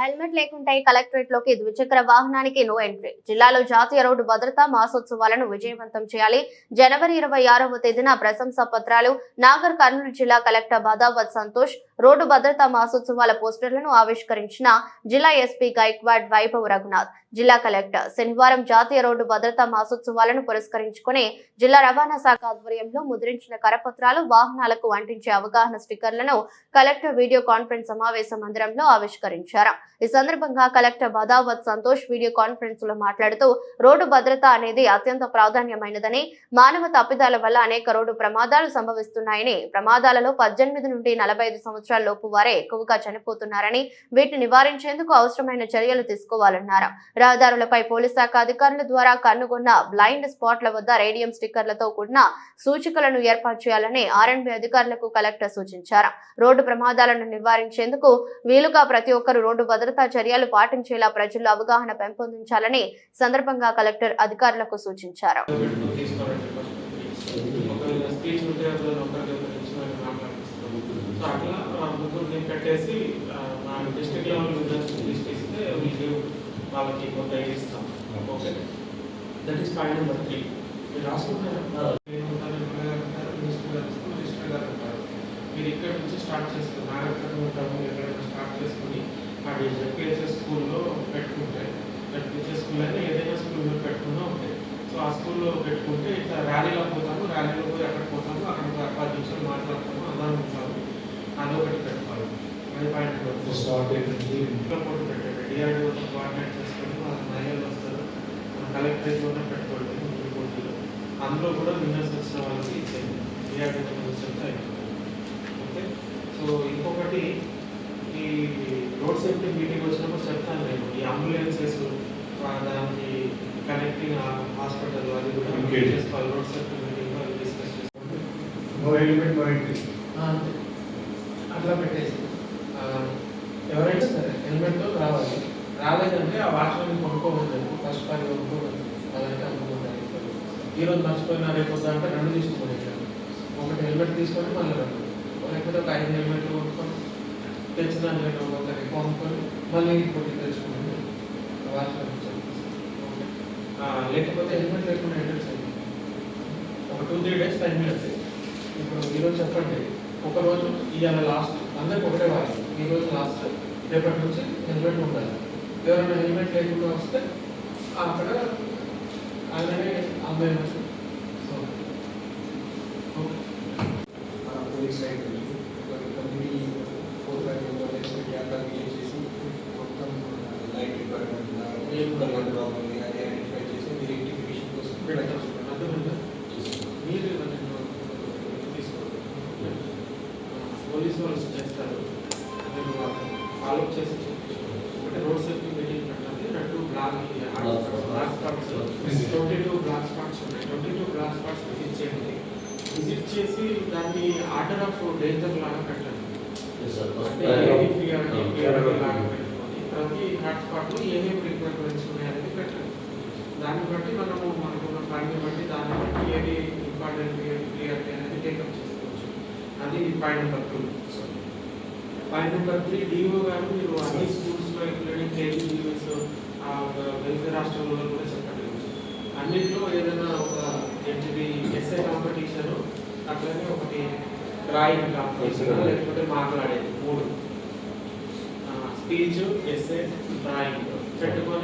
Helmet లేకుంటే కలెక్టరేట్లోకి ద్విచక్ర వాహనానికి నో ఎంట్రీ జిల్లాలో జాతీయ రోడ్డు భద్రతా మాసోత్సవాలను విజయవంతం చేయాలి. జనవరి ఇరవై ఆరవ తేదీన ప్రశంసా పత్రాలు నాగర్ కర్నూలు జిల్లా కలెక్టర్ బాదావత్ సంతోష్ రోడ్డు భద్రతా మాసోత్సవాల పోస్టర్లను ఆవిష్కరించిన జిల్లా ఎస్పీ గైక్వాడ్ వైభవ్ రఘునాథ్ జిల్లా కలెక్టర్ శనివారం జాతీయ రోడ్డు భద్రతా మాసోత్సవాలను పురస్కరించుకుని జిల్లా రవాణా శాఖ ఆధ్వర్యంలో ముద్రించిన కరపత్రాలు వాహనాలకు అంటించే అవగాహన స్టిక్కర్లను కలెక్టర్ వీడియో కాన్ఫరెన్స్ సమావేశ మందిరంలో ఆవిష్కరించారు. ఈ సందర్భంగా కలెక్టర్ బదావత్ సంతోష్ వీడియో కాన్ఫరెన్స్లో మాట్లాడుతూ రోడ్డు భద్రత అనేది అత్యంత ప్రాధాన్యమైనదని మానవ తప్పిదాల వల్ల అనేక రోడ్డు ప్రమాదాలు సంభవిస్తున్నాయని ప్రమాదాలలో పద్దెనిమిది నుండి నలభై సంవత్సరాలు లోపు వారే ఎక్కువగా చనిపోతున్నారని వీటిని నివారించేందుకు అవసరమైన చర్యలు తీసుకోవాలన్నారు? రహదారులపై పోలీస్ శాఖ అధికారుల ద్వారా కనుగొన్న బ్లైండ్ స్పాట్ల వద్ద రేడియం స్టిక్కర్లతో కూడిన సూచికలను ఏర్పాటు చేయాలని ఆర్ఎండ్బి అధికారులకు కలెక్టర్ సూచించారు. రోడ్డు ప్రమాదాలను నివారించేందుకు వీలుగా ప్రతి ఒక్కరూ రోడ్డు భద్రతా చర్యలు పాటించేలా ప్రజల్లో అవగాహన పెంపొందించాలని సందర్భంగా కలెక్టర్ అధికారులకు సూచించారు తీసుకోవాలంటే ఫస్ట్ ఒకవేళ స్పీచ్ ఉంటే అందులో ఒకరికి ఒకరికి ఇచ్చిన మాట్లాడిస్తాం సో అట్లా ఆ కట్టేసి పెట్టేసి మా డిస్ట్రిక్ట్ లెవెల్ లిస్ట్ ఇస్తే మీకు వాళ్ళకి కొంత ఇస్తాం. Okay that is point number three మీరు రాసుకుంటారు? మీరు ఇక్కడ నుంచి స్టార్ట్ చేసుకుని నాగరికత ఉంటాము ఎక్కడైనా స్టార్ట్ చేసుకుని అది జెడ్పిహెచ్ఎస్ స్కూల్లో పెట్టుకుంటే జెడ్పిహెచ్ఎస్ స్కూల్ అయినా ఏదైనా స్కూల్ మీరు పెట్టుకున్నా ఉంటాయి సో ఆ స్కూల్లో పెట్టుకుంటే ఇట్లా ర్యాలీలో పోతాము ర్యాలీలో పోయి అక్కడ పోతాము అక్కడ ఒక పది నిమిషాలు మాట్లాడతాము అందరం ఉంటాము అదొకటి పెట్టుకోవాలి పాయింట్ స్టార్ట్ అయింది ఇంట్లో పోటీ పెట్టండి డిఆర్డీఓతో కోఆర్డినేట్ చేసుకొని మన మహిళలు వస్తారు. మన కలెక్టరేట్లోనే పెట్టుకోండి పోటీలో. అందులో కూడా విన్నర్స్ వచ్చిన వాళ్ళకి ఇచ్చేయండి. డిఆర్డీఓ వచ్చింటే అయిపోతుంది. ఓకే? సో ఇంకొకటి ఈ రోడ్ సేఫ్టీ మీటింగ్ వచ్చినప్పుడు చెప్తాను నేను. ఈ అంబులెన్సెస్ దానికి కనెక్టింగ్ హాస్పిటల్ అది కూడా. చేసుకోవాలి. రోడ్ సేఫ్టీ మీటింగ్ డిస్కస్ అంతే. అట్లా పెట్టేసి. ఎవరైనా సరే హెల్మెట్తో రావాలి. రాలేదంటే ఆ వాచ్మెన్ కొనుక్కోవద్దు ఫస్ట్ పని కొనుక్కోవద్దు అలాగే అనుకుంటారు. ఈరోజు మర్చిపోయినా రేపు వద్దా అంటే రెండు తీసుకోండి ఒకటి హెల్మెట్ తీసుకొని మళ్ళీ రెండు. లేకపోతే ఒక ఐదు హెల్మెట్లు కొనుక్కొని తెచ్చిన హెల్మెట్ ఒకటి కొనుక్కొని మళ్ళీ ఇంకోటి తెచ్చుకోండి వాచ్మెన్ ఓకే. లేకపోతే హెల్మెట్ లేకుండా ఎంటర్ చేయండి. ఒక టూ త్రీ డేస్ టైం ఇవ్వండి ఇప్పుడు ఈరోజు చెప్పండి. ఒక రోజు ఇవాళ లాస్ట్. అందరికి ఒకటే వారి. ఈ రోజు లాస్ట్ రేపటి నుంచి హెల్మెట్ ఉండాలి. ఎవరైనా హెల్మెట్ లేకుండా వస్తే అక్కడ అలానే అమ్మాయి police side committee four five members చేసి మొత్తం లైట్ డిపార్ట్మెంట్ అది ఐడెంటిఫై చేసి మీరు ఇంటిఫికేషన్ కోసం మీరు తీసుకోండి పోలీసు వాళ్ళు ఫాలో చేసి ఒకటి రోడ్ సేఫ్టీ మీటింగ్ పెట్టండి రెండు block block spots. Twenty two block spots. ఉన్నాయి. Twenty two block spots visit చేయండి. విజిట్ చేసి దాన్ని ఆర్డర్ ఆఫ్ డేంజర్ లాగా పెట్టండి. ప్రతి హాట్ స్పాట్లో ఏమేమి రిక్వైర్మెంట్స్ ఉన్నాయనేది పెట్టండి. దాన్ని బట్టి మనము మనకున్న ఫండ్ని బట్టి దాన్ని బట్టి ఏది ఇంపార్టెంట్ ఏది ప్రియారిటీ అనేది టేకప్ చేసుకోవచ్చు. అది point number two point number three DO గారు మీరు అన్ని స్కూల్స్లో ఇంక్లూడింగ్ కేజీస్ వెల్ఫేర్ హాస్టల్లో కూడా చెప్పండి. అన్నింటిలో ఏదైనా ఒక ఏంటిది ఎస్ఐ కాంపిటీషన్ అట్లనే ఒకటి డ్రాయింగ్ కాంపిటీషన్ లేకపోతే మాట్లాడేది. మూడు. స్పీచ్ ఎస్ఏ డ్రాయింగ్ పెట్టుకొని